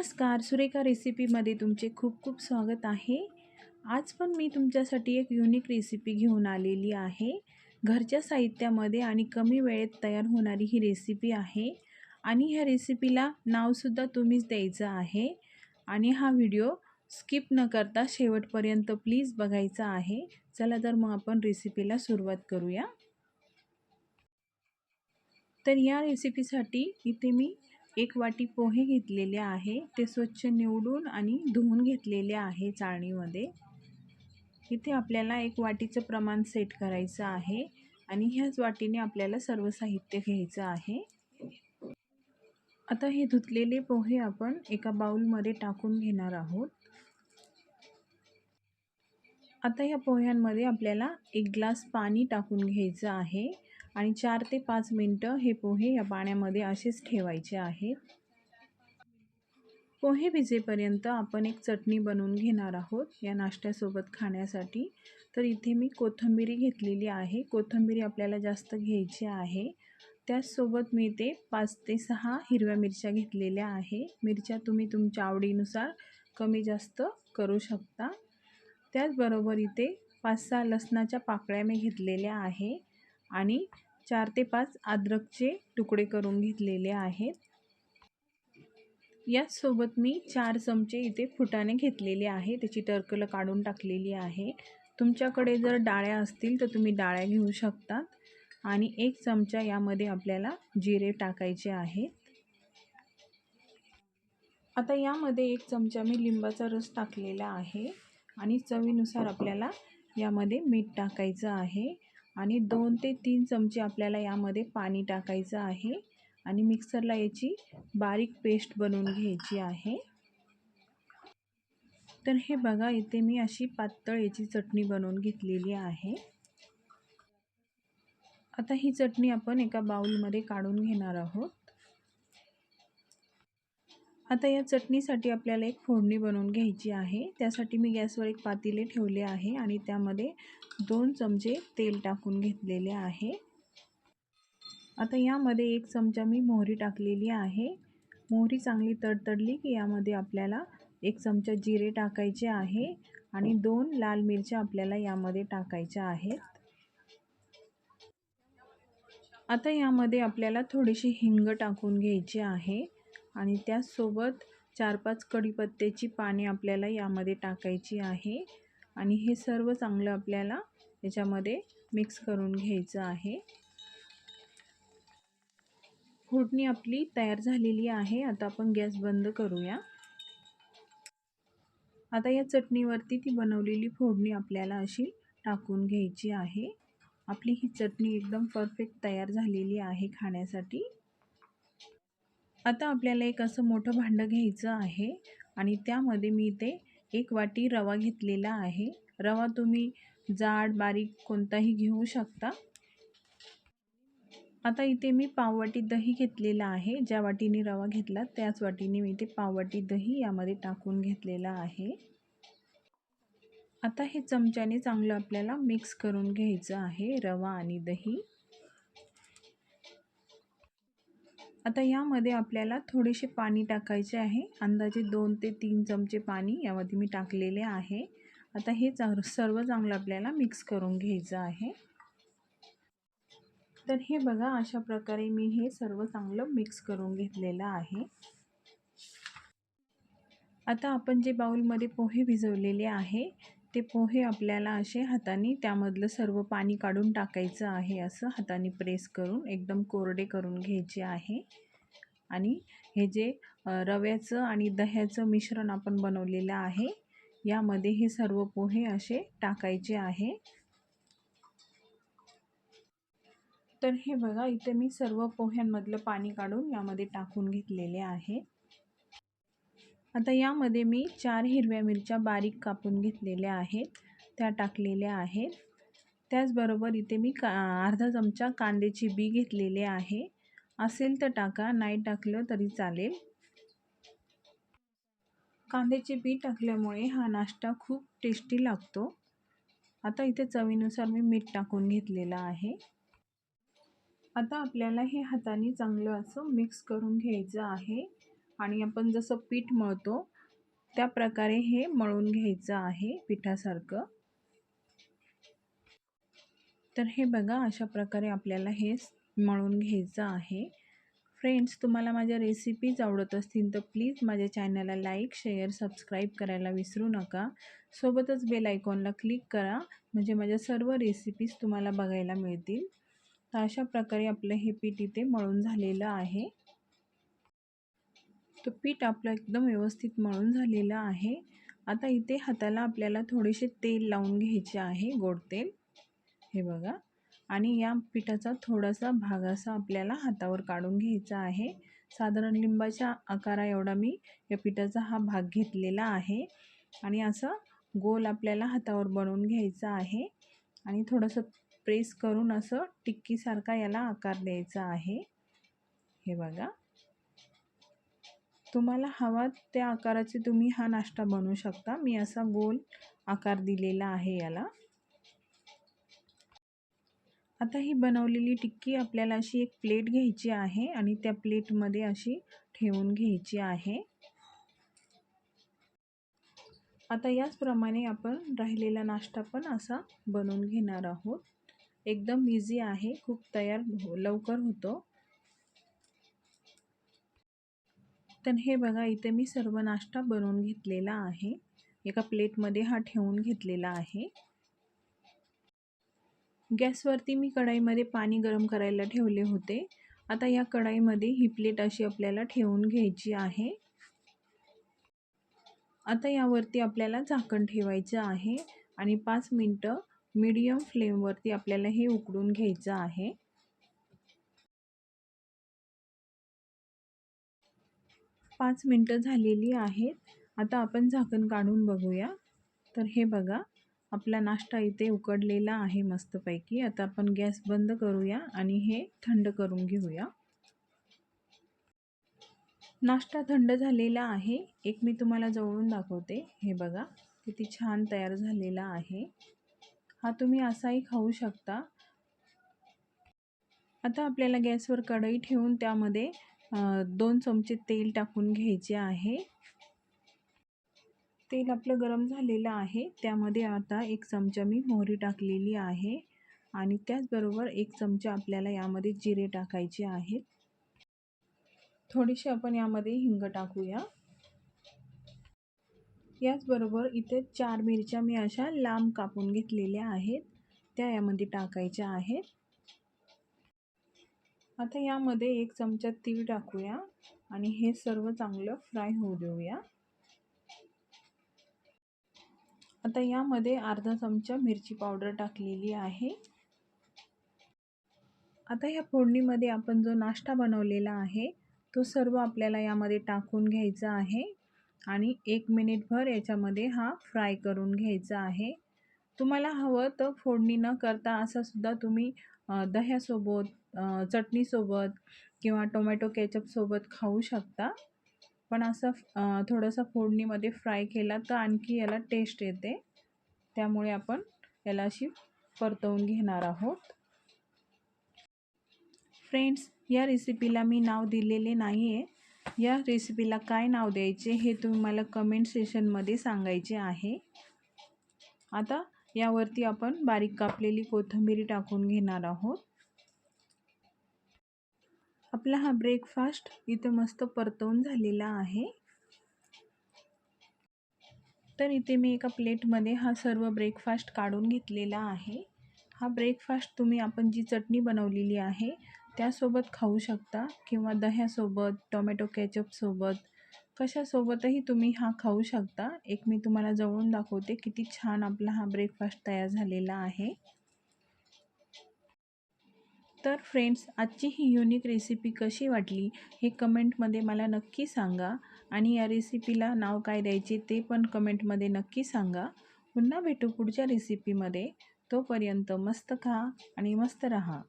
नमस्कार सुरेखा रेसिपीमध्ये तुमचे खूप खूप स्वागत आहे. आज पण मी तुमच्यासाठी एक युनिक रेसिपी घेऊन आलेली आहे. घरच्या साहित्यामध्ये आणि कमी वेळेत तयार होणारी ही रेसिपी आहे. आणि ह्या रेसिपीला नावसुद्धा तुम्हीच द्यायचं आहे. आणि हा व्हिडिओ स्किप न करता शेवटपर्यंत प्लीज बघायचा आहे. चला तर मग आपण रेसिपीला सुरुवात करूया. तर या रेसिपीसाठी इथे मी एक वाटी पोहे घेतलेले आहे. ते स्वच्छ निवडून आणि धुवून घेतलेले आहे चाळणीमध्ये. इथे आपल्याला एक वाटीचं प्रमाण सेट करायचं आहे आणि ह्याच वाटीने आपल्याला सर्व साहित्य घ्यायचं आहे. आता हे धुतलेले पोहे आपण एका बाऊलमध्ये टाकून घेणार आहोत. आता ह्या पोह्यांमध्ये आपल्याला एक ग्लास पाणी टाकून घ्यायचं आहे. आणि चार ते पाच मिनटं हे पोहे या पाण्यामध्ये असेच ठेवायचे आहेत. पोहे भिजेपर्यंत आपण एक चटणी बनवून घेणार आहोत या नाश्त्यासोबत खाण्यासाठी. तर इथे मी कोथंबिरी घेतलेली आहे. कोथंबिरी आपल्याला जास्त घ्यायची आहे. त्याचसोबत मी ते पाच ते सहा हिरव्या मिरच्या घेतलेल्या आहे. मिरच्या तुम्ही तुमच्या आवडीनुसार कमी जास्त करू शकता. त्याचबरोबर इथे पाच सहा लसणाच्या पाकळ्या मी घेतलेल्या आहे. आणि चार ते पाच अद्रकचे तुकडे करून घेतलेले आहेत. याचसोबत मी चार चमचे इथे फुटाणे घेतलेले आहे. त्याची टर्कलं काढून टाकलेली आहे. तुमच्याकडे जर डाळ्या असतील तर तुम्ही डाळ्या घेऊ शकतात. आणि एक चमचा यामध्ये आपल्याला जिरे टाकायचे आहेत. आता यामध्ये एक चमचा मी लिंबाचा रस टाकलेला आहे. आणि चवीनुसार आपल्याला यामध्ये मीठ टाकायचं आहे. आणि दोन ते तीन चमचे आपल्याला यामध्ये पाणी टाकायचं आहे. आणि मिक्सरला याची बारीक पेस्ट बनवून घ्यायची आहे. तर हे बघा इथे मी अशी पातळ याची चटणी बनवून घेतलेली आहे. आता ही चटणी आपण एका बाऊलमध्ये काढून घेणार आहोत. आता या चटणीसाठी आपल्याला एक फोडणी बनवून घ्यायची आहे. त्यासाठी मी गॅसवर एक पातेले ठेवले आहे आणि त्यामध्ये दोन चमचे तेल टाकून घेतलेले आहे. आता यामध्ये एक चमचा मी मोहरी टाकलेली आहे. मोहरी चांगली तडतडली की यामध्ये आपल्याला एक चमचा जिरे टाकायचे आहे आणि दोन लाल मिरच्या आपल्याला यामध्ये टाकायच्या आहेत. आता यामध्ये आपल्याला थोडीशी हिंग टाकून घ्यायची आहे. आणि त्याचसोबत चार पाच कढीपत्त्याची पाने आपल्याला यामध्ये टाकायची आहे. आणि हे सर्व चांगलं आपल्याला याच्यामध्ये मिक्स करून घ्यायचं आहे. फोडणी आपली तयार झालेली आहे. आता आपण गॅस बंद करूया. आता या चटणीवरती ती बनवलेली फोडणी आपल्याला अशी टाकून घ्यायची आहे. आपली ही चटणी एकदम परफेक्ट तयार झालेली आहे खाण्यासाठी. आता आपल्याला एक असं मोठं भांडं घ्यायचं आहे आणि त्यामध्ये मी ते एक वाटी रवा घेतलेला आहे. रवा तुम्ही जाड बारीक कोणताही घेऊ शकता. आता इथे मी पाववाटी दही घेतलेला आहे. ज्या वाटीने रवा घेतला त्याच वाटीने मी ते पाववाटी दही यामध्ये टाकून घेतलेला आहे. आता हे चमच्याने चांगलं आपल्याला मिक्स करून घ्यायचं आहे रवा आणि दही. आता यामध्ये आपल्याला थोडेसे पाणी टाकायचे आहे. अंदाजे दोन ते तीन चमचे पाणी यामध्ये मी टाकलेले आहे. आता हे चा सर्व चांगलं आपल्याला मिक्स करून घ्यायचं आहे. तर हे बघा अशा प्रकारे मी हे सर्व चांगलं मिक्स करून घेतलेलं आहे. आता आपण जे बाऊलमध्ये पोहे भिजवलेले आहे ते पोहे आपल्याला असे हाताने त्यामधलं सर्व पाणी काढून टाकायचं आहे असं हाताने प्रेस करून एकदम कोरडे करून घ्यायचे आहे. आणि हे जे रव्याचं आणि दह्याचं मिश्रण आपण बनवलेलं आहे यामध्ये हे सर्व पोहे असे टाकायचे आहे. तर हे बघा इथे मी सर्व पोह्यांमधलं पाणी काढून यामध्ये टाकून घेतलेले आहे. आता यामध्ये मी चार हिरव्या मिरच्या बारीक कापून घेतलेल्या आहेत. त्या टाकलेल्या आहेत. त्याचबरोबर इथे मी का अर्धा चमचा कांद्याची बी घेतलेले आहे. असेल तर टाका नाही टाकलं तरी चालेल. कांद्याचे बी टाकल्यामुळे हा नाश्ता खूप टेस्टी लागतो. आता इथे चवीनुसार मी मीठ टाकून घेतलेलं आहे. आता आपल्याला हे हाताने चांगलं असं मिक्स करून घ्यायचं आहे. आणि आपण जसं पीठ मळतो त्या प्रकारे हे मळून घ्यायचं आहे पिठासारखं. तर हे बघा अशा प्रकारे आपल्याला हे मळून घ्यायचं आहे. फ्रेंड्स तुम्हाला माझ्या रेसिपीज आवडत असतील तर प्लीज माझ्या चॅनलला लाईक शेअर सबस्क्राईब करायला विसरू नका. सोबतच बेल आयकॉनला क्लिक करा म्हणजे माझ्या सर्व रेसिपीज तुम्हाला बघायला मिळतील. तर अशा प्रकारे आपलं हे पीठ इथे मळून झालेलं आहे. तर पीठ आपलं एकदम व्यवस्थित मळून झालेलं आहे. आता इथे हाताला आपल्याला थोडेसे तेल लावून घ्यायचे आहे गोड तेल. हे बघा. आणि या पिठाचा थोडासा भाग असा आपल्याला हातावर काढून घ्यायचा आहे. साधारण लिंबाच्या आकारा एवढा मी या पिठाचा हा भाग घेतलेला आहे. आणि असं गोल आपल्याला हातावर बनवून घ्यायचा आहे. आणि थोडंसं प्रेस करून असं टिक्कीसारखा याला आकार द्यायचा आहे. हे बघा. तुम्हाला हवा त्या आकाराचे तुम्ही हा नाश्ता बनवू शकता. मी असा गोल आकार दिलेला आहे याला. आता ही बनवलेली टिक्की आपल्याला अशी एक प्लेट घ्यायची आहे आणि त्या प्लेटमध्ये अशी ठेवून घ्यायची आहे. आता याचप्रमाणे आपण राहिलेला नाश्ता पण असा बनवून घेणार आहोत. एकदम इझी आहे खूप तयार हो लवकर होतो. तर हे बघा इथे मी सर्व नाश्ता बनवून घेतलेला आहे. एका प्लेटमध्ये हा ठेवून घेतलेला आहे. गॅसवरती मी कढाईमध्ये पाणी गरम करायला ठेवले होते. आता या कढाईमध्ये ही प्लेट अशी आपल्याला ठेवून घ्यायची आहे. आता यावरती आपल्याला झाकण ठेवायचं आहे आणि पाच मिनटं मीडियम फ्लेमवरती आपल्याला हे उकडून घ्यायचं आहे. पाच मिनटं झालेली आहेत. आता आपण झाकण काढून बघूया. तर हे बघा आपला नाश्ता इथे उकडलेला आहे मस्तपैकी. आता आपण गॅस बंद करूया आणि हे थंड करून घेऊया. नाश्ता थंड झालेला आहे. एक मी तुम्हाला जवळून दाखवते. हे बघा किती छान तयार झालेला आहे. हा तुम्ही असाही खाऊ शकता. आता आपल्याला गॅसवर कढई ठेवून त्यामध्ये दोन चमचे तेल टाकून घ्यायचे आहे. तेल आपलं गरम झालेलं आहे. त्यामध्ये आता एक चमचा मी मोहरी टाकलेली आहे. आणि त्याचबरोबर एक चमचा आपल्याला यामध्ये जिरे टाकायचे आहेत. थोडीशी आपण यामध्ये हिंग टाकूया. याचबरोबर इथे चार मिरच्या मी अशा लांब कापून घेतलेल्या आहेत. त्या यामध्ये टाकायच्या आहेत. आता यामध्ये एक चमचा तीळ टाकूया आणि हे सर्व चांगलं फ्राय होऊ देऊया. आता यामध्ये अर्धा चमचा मिरची पावडर टाकलेली आहे. आता ह्या फोडणीमध्ये आपण जो नाश्ता बनवलेला आहे तो सर्व आपल्याला यामध्ये टाकून घ्यायचा आहे आणि एक मिनिटभर याच्यामध्ये हा फ्राय करून घ्यायचा आहे. तुम्हाला हवं तर फोडणी न करता असासुद्धा तुम्ही दह्यासोबत चटणीसोबत किंवा टोमॅटो केचपसोबत खाऊ शकता. पण असं थोडंसं फोडणीमध्ये फ्राय केला तर आणखी याला टेस्ट येते. त्यामुळे आपण याला अशी परतवून घेणार आहोत. फ्रेंड्स या रेसिपीला मी नाव दिलेले नाही आहे या रेसिपीला काय नाव द्यायचे हे तुम्ही मला कमेंट सेशनमध्ये सांगायचे आहे. आता यावरती आपण बारीक कापलेली कोथिंबीरी टाकून घेणार आहोत. आपला हा ब्रेकफास्ट इथे मस्त परतवून झालेला आहे. तर इथे मी एका प्लेटमध्ये हा सर्व ब्रेकफास्ट काढून घेतलेला आहे. हा ब्रेकफास्ट तुम्ही आपण जी चटणी बनवलेली आहे त्यासोबत खाऊ शकता किंवा दह्यासोबत टोमॅटो केचपसोबत कशासोबतही तुम्ही हा खाऊ शकता. एक मी तुम्हाला जवळून दाखवते किती छान आपला हा ब्रेकफास्ट तयार झालेला आहे. तर फ्रेंड्स आजची ही युनिक रेसिपी कशी वाटली हे कमेंटमध्ये मला नक्की सांगा आणि या रेसिपीला नाव काय द्यायचे ते पण कमेंटमध्ये नक्की सांगा. पुन्हा भेटू पुढच्या रेसिपीमध्ये तोपर्यंत मस्त खा आणि मस्त रहा.